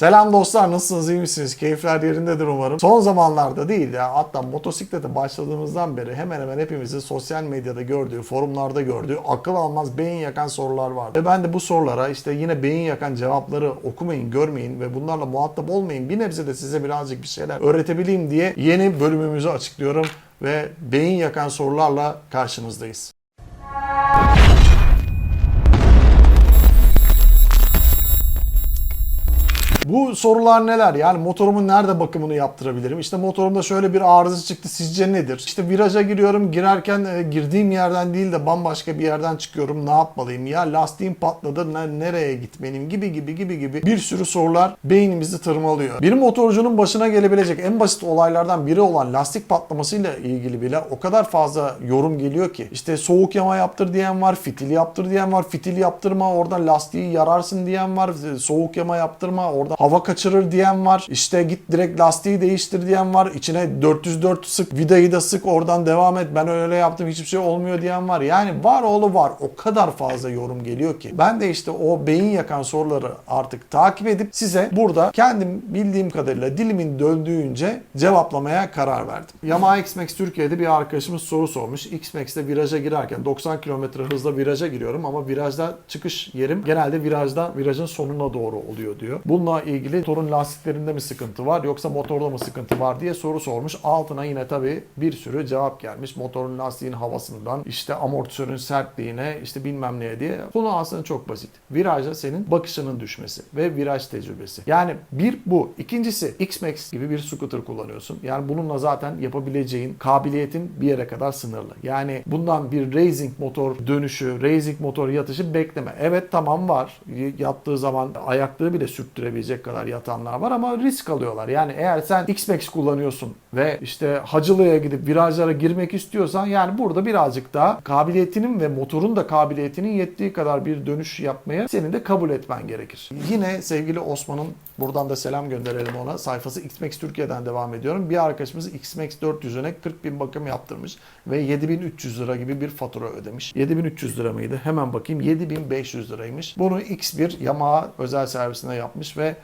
Selam dostlar nasılsınız iyi misiniz? Keyifler yerindedir umarım. Son zamanlarda değil ya hatta motosiklete başladığımızdan beri hemen hemen hepimizin sosyal medyada gördüğü, forumlarda gördüğü akıl almaz beyin yakan sorular var. Ve ben de bu sorulara işte yine beyin yakan cevapları okumayın, görmeyin ve bunlarla muhatap olmayın. Bir nebze de size birazcık bir şeyler öğretebileyim diye yeni bölümümüzü açıklıyorum ve beyin yakan sorularla karşınızdayız. Bu sorular neler? Yani motorumun nerede bakımını yaptırabilirim? İşte motorumda şöyle bir arıza çıktı. Sizce nedir? İşte viraja giriyorum. Girerken e, girdiğim yerden değil de bambaşka bir yerden çıkıyorum. Ne yapmalıyım? Ya lastiğim patladı. Ne, nereye gitmeliyim? Gibi gibi gibi gibi bir sürü sorular beynimizi tırmalıyor. Bir motorcunun başına gelebilecek en basit olaylardan biri olan lastik patlamasıyla ilgili bile o kadar fazla yorum geliyor ki. İşte soğuk yama yaptır diyen var, fitil yaptır diyen var, fitil yaptırma oradan lastiği yararsın diyen var, soğuk yama yaptırma orada hava kaçırır diyen var. İşte git direkt lastiği değiştir diyen var. İçine 404 sık vidayı da sık oradan devam et. Ben öyle yaptım hiçbir şey olmuyor diyen var. Yani var oğlu var. O kadar fazla yorum geliyor ki. Ben de işte o beyin yakan soruları artık takip edip size burada kendim bildiğim kadarıyla dilimin döndüğünce cevaplamaya karar verdim. Yamaha X-Max Türkiye'de bir arkadaşımız soru sormuş. X-Max'te viraja girerken 90 km hızla viraja giriyorum ama virajda çıkış yerim genelde virajda virajın sonuna doğru oluyor diyor. Bununla ilgili motorun lastiklerinde mi sıkıntı var yoksa motorda mı sıkıntı var diye soru sormuş. Altına yine tabii bir sürü cevap gelmiş. Motorun lastiğin havasından işte amortisörün sertliğine işte bilmem neye diye. Konu aslında çok basit. Viraja senin bakışının düşmesi ve viraj tecrübesi. Yani bir bu. İkincisi X-Max gibi bir scooter kullanıyorsun. Yani bununla zaten yapabileceğin kabiliyetin bir yere kadar sınırlı. Yani bundan bir racing motor dönüşü, racing motor yatışı bekleme. Evet tamam var. Yattığı zaman ayaklığı bile sürttürebilecek kadar yatanlar var ama risk alıyorlar. Yani eğer sen X-Max kullanıyorsun ve işte Hacılı'ya gidip virajlara girmek istiyorsan yani burada birazcık daha kabiliyetinin ve motorun da kabiliyetinin yettiği kadar bir dönüş yapmaya senin de kabul etmen gerekir. Yine sevgili Osman'ın buradan da selam gönderelim ona. Sayfası X-Max Türkiye'den devam ediyorum. Bir arkadaşımız X-Max 400'üne 40 bin bakım yaptırmış ve 7300 lira gibi bir fatura ödemiş. 7300 lira mıydı? Hemen bakayım. 7500 liraymış. Bunu X1 Yamaha özel servisine yapmış ve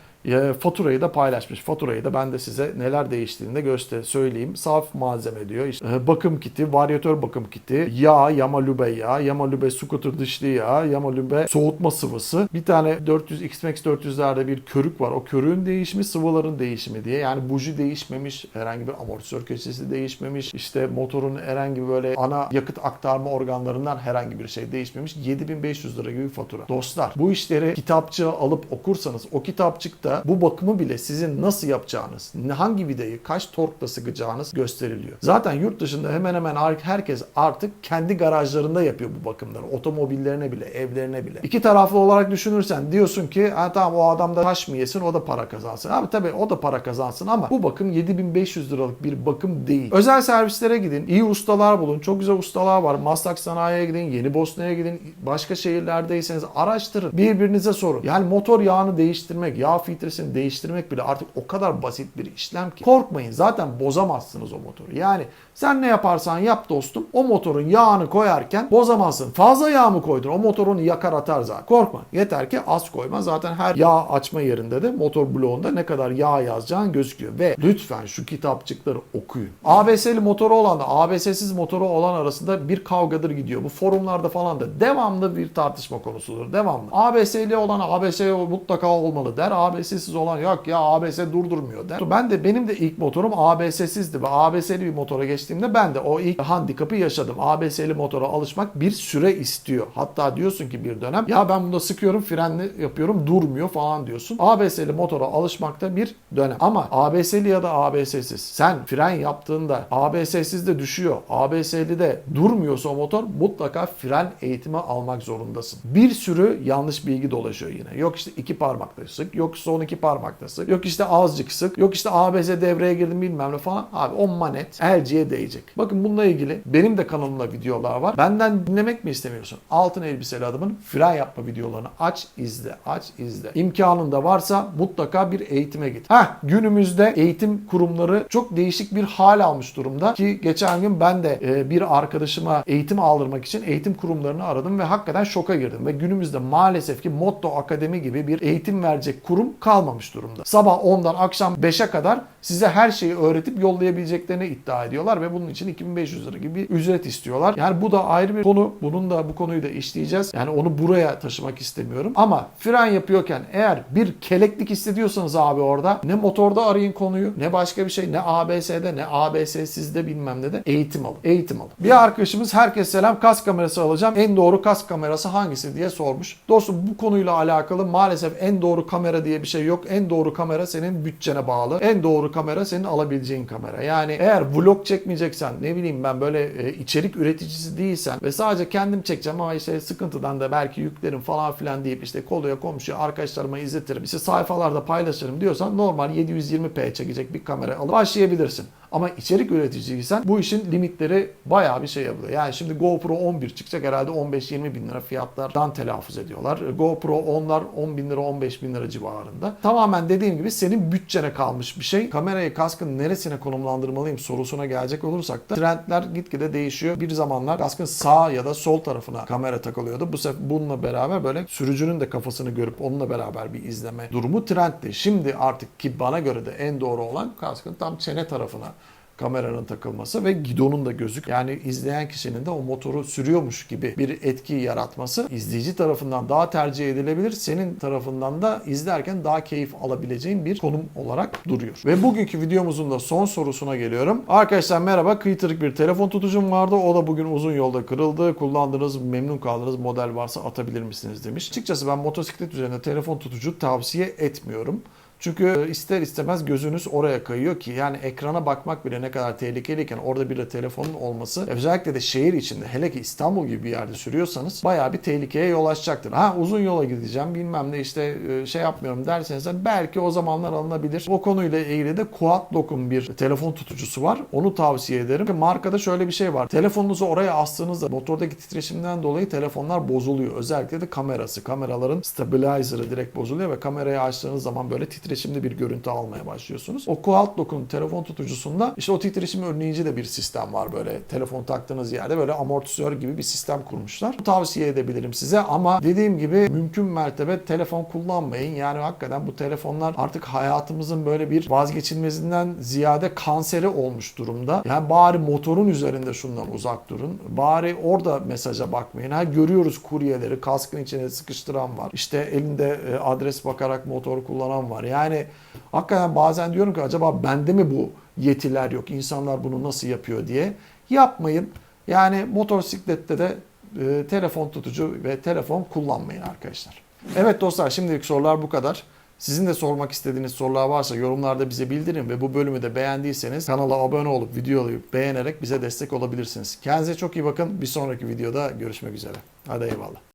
faturayı da paylaşmış. Faturayı da ben de size neler değiştiğini de göster söyleyeyim. Saf malzeme diyor. İşte, e, bakım kiti, varyatör bakım kiti, yağ, Yamalube yağı, Yamalube scooter dışlı yağ, Yamalube soğutma sıvısı. Bir tane 400 X-Max 400'lerde bir körük var. O körüğün değişimi, sıvıların değişimi diye. Yani buji değişmemiş, herhangi bir amortisör köşesi değişmemiş. İşte motorun herhangi böyle ana yakıt aktarma organlarından herhangi bir şey değişmemiş. 7500 lira gibi fatura. Dostlar bu işleri kitapçığa alıp okursanız o kitapçıkta bu bakımı bile sizin nasıl yapacağınız, hangi vidayı kaç torkla sıkacağınız gösteriliyor. Zaten yurt dışında hemen hemen herkes artık kendi garajlarında yapıyor bu bakımları. Otomobillerine bile, evlerine bile. İki taraflı olarak düşünürsen diyorsun ki ha, tamam o adam da taş mı yesin o da para kazansın. Abi tabii o da para kazansın ama bu bakım 7500 liralık bir bakım değil. Özel servislere gidin, iyi ustalar bulun. Çok güzel ustalar var. Maslak Sanayi'ye gidin, Yeni Bosna'ya gidin. Başka şehirlerdeyseniz araştırın. Birbirinize sorun. Yani motor yağını değiştirmek, yağ filtresini değiştirmek bile artık o kadar basit bir işlem ki. Korkmayın zaten bozamazsınız o motoru. Yani sen ne yaparsan yap dostum o motorun yağını koyarken bozamazsın. Fazla yağ mı koydun o motorunu yakar atar zaten. Korkma. Yeter ki az koyma. Zaten her yağ açma yerinde de motor bloğunda ne kadar yağ yazacağın gözüküyor. Ve lütfen şu kitapçıkları okuyun. ABS'li motoru olan da ABS'siz motoru olan arasında bir kavgadır gidiyor. Bu forumlarda falan da devamlı bir tartışma konusudur. Devamlı. ABS'li olan ABS mutlaka olmalı der. ABS'siz olan yok ya ABS durdurmuyor der. Ben de benim de ilk motorum ABS'sizdi ve ABS'li bir motora geçtiğimde ben de o ilk handikapı yaşadım. ABS'li motora alışmak bir süre istiyor. Hatta diyorsun ki bir dönem ya ben bunda sıkıyorum frenli yapıyorum durmuyor falan diyorsun. ABS'li motora alışmakta bir dönem. Ama ABS'li ya da ABS'siz sen fren yaptığında ABS'siz de düşüyor. ABS'li de durmuyorsa o motor mutlaka fren eğitimi almak zorundasın. Bir sürü yanlış bilgi dolaşıyor yine. Yok işte iki parmakla sık, yok son iki parmakla sık, yok işte azıcık sık, yok işte ABS devreye girdim bilmem ne falan. Abi o manet elciye değecek. Bakın bununla ilgili benim de kanalımda videolar var. Benden dinlemek mi istemiyorsun? Altın elbiseli adamın fren yapma videolarını aç izle, aç izle. İmkanın da varsa mutlaka bir eğitime git. Heh günümüzde eğitim kurumları çok değişik bir hal almış durumda ki geçen gün ben de e, bir arkadaşıma eğitim aldırmak için eğitim kurumlarını aradım ve hakikaten şoka girdim. Ve günümüzde maalesef ki Motto Akademi gibi bir eğitim verecek kurum kalmamış durumda. Sabah 10'dan akşam 5'e kadar size her şeyi öğretip yollayabileceklerini iddia ediyorlar ve bunun için 2500 lira gibi bir ücret istiyorlar. Yani bu da ayrı bir konu. Bunun da bu konuyu da işleyeceğiz. Yani onu buraya taşımak istemiyorum. Ama fren yapıyorken eğer bir keleklik hissediyorsanız abi orada ne motorda arayın konuyu ne başka bir şey ne ABS'de ne ABS'sizde bilmem ne de eğitim alın. Eğitim alın. Bir arkadaşımız herkes selam kask kamerası alacağım. En doğru kask kamerası hangisi diye sormuş. Dostum bu konuyla alakalı maalesef en doğru kamera diye bir şey yok. En doğru kamera senin bütçene bağlı. En doğru kamera senin alabileceğin kamera. Yani eğer vlog çekmeyeceksen ne bileyim ben böyle e, içerik üreticisi değilsen ve sadece kendim çekeceğim ama işte sıkıntıdan da belki yüklerim falan filan deyip işte koluya komşuya arkadaşlarıma izletirim. işte sayfalarda paylaşırım diyorsan normal 720p çekecek bir kamera alıp başlayabilirsin. Ama içerik üreticiysen bu işin limitleri bayağı bir şey yapıyor. Yani şimdi GoPro 11 çıkacak herhalde 15-20 bin lira fiyatlardan telaffuz ediyorlar. GoPro 10'lar 10 bin lira 15 bin lira civarında. Tamamen dediğim gibi senin bütçene kalmış bir şey. Kamerayı kaskın neresine konumlandırmalıyım sorusuna gelecek olursak da trendler gitgide değişiyor. Bir zamanlar kaskın sağ ya da sol tarafına kamera takılıyordu. Bu sefer bununla beraber böyle sürücünün de kafasını görüp onunla beraber bir izleme durumu trendti. Şimdi artık ki bana göre de en doğru olan kaskın tam çene tarafına kameranın takılması ve gidonun da gözük. Yani izleyen kişinin de o motoru sürüyormuş gibi bir etki yaratması izleyici tarafından daha tercih edilebilir. Senin tarafından da izlerken daha keyif alabileceğin bir konum olarak duruyor. Ve bugünkü videomuzun da son sorusuna geliyorum. Arkadaşlar merhaba. Kıytırık bir telefon tutucum vardı. O da bugün uzun yolda kırıldı. Kullandığınız, memnun kaldığınız model varsa atabilir misiniz demiş. Açıkçası ben motosiklet üzerinde telefon tutucu tavsiye etmiyorum. Çünkü ister istemez gözünüz oraya kayıyor ki yani ekrana bakmak bile ne kadar tehlikeliyken orada bir de telefonun olması özellikle de şehir içinde hele ki İstanbul gibi bir yerde sürüyorsanız bayağı bir tehlikeye yol açacaktır. Ha uzun yola gideceğim bilmem ne işte e, şey yapmıyorum derseniz de belki o zamanlar alınabilir. O konuyla ilgili de Quad Lock'un bir telefon tutucusu var. Onu tavsiye ederim. Markada şöyle bir şey var. Telefonunuzu oraya astığınızda motordaki titreşimden dolayı telefonlar bozuluyor. Özellikle de kamerası. Kameraların stabilizer'ı direkt bozuluyor ve kamerayı açtığınız zaman böyle titreşimli bir görüntü almaya başlıyorsunuz. O Quad Lock'un telefon tutucusunda işte o titreşimi önleyici de bir sistem var böyle telefon taktığınız yerde böyle amortisör gibi bir sistem kurmuşlar. Tavsiye edebilirim size ama dediğim gibi mümkün mertebe telefon kullanmayın. Yani hakikaten bu telefonlar artık hayatımızın böyle bir vazgeçilmezinden ziyade kanseri olmuş durumda. Yani bari motorun üzerinde şundan uzak durun. Bari orada mesaja bakmayın. Ha görüyoruz kuryeleri kaskın içine sıkıştıran var. İşte elinde e, adres bakarak motor kullanan var. Yani hakikaten bazen diyorum ki acaba bende mi bu yetiler yok? İnsanlar bunu nasıl yapıyor diye. Yapmayın. Yani motosiklette de e, telefon tutucu ve telefon kullanmayın arkadaşlar. Evet dostlar şimdilik sorular bu kadar. Sizin de sormak istediğiniz sorular varsa yorumlarda bize bildirin ve bu bölümü de beğendiyseniz kanala abone olup videoyu beğenerek bize destek olabilirsiniz. Kendinize çok iyi bakın. Bir sonraki videoda görüşmek üzere. Hadi eyvallah.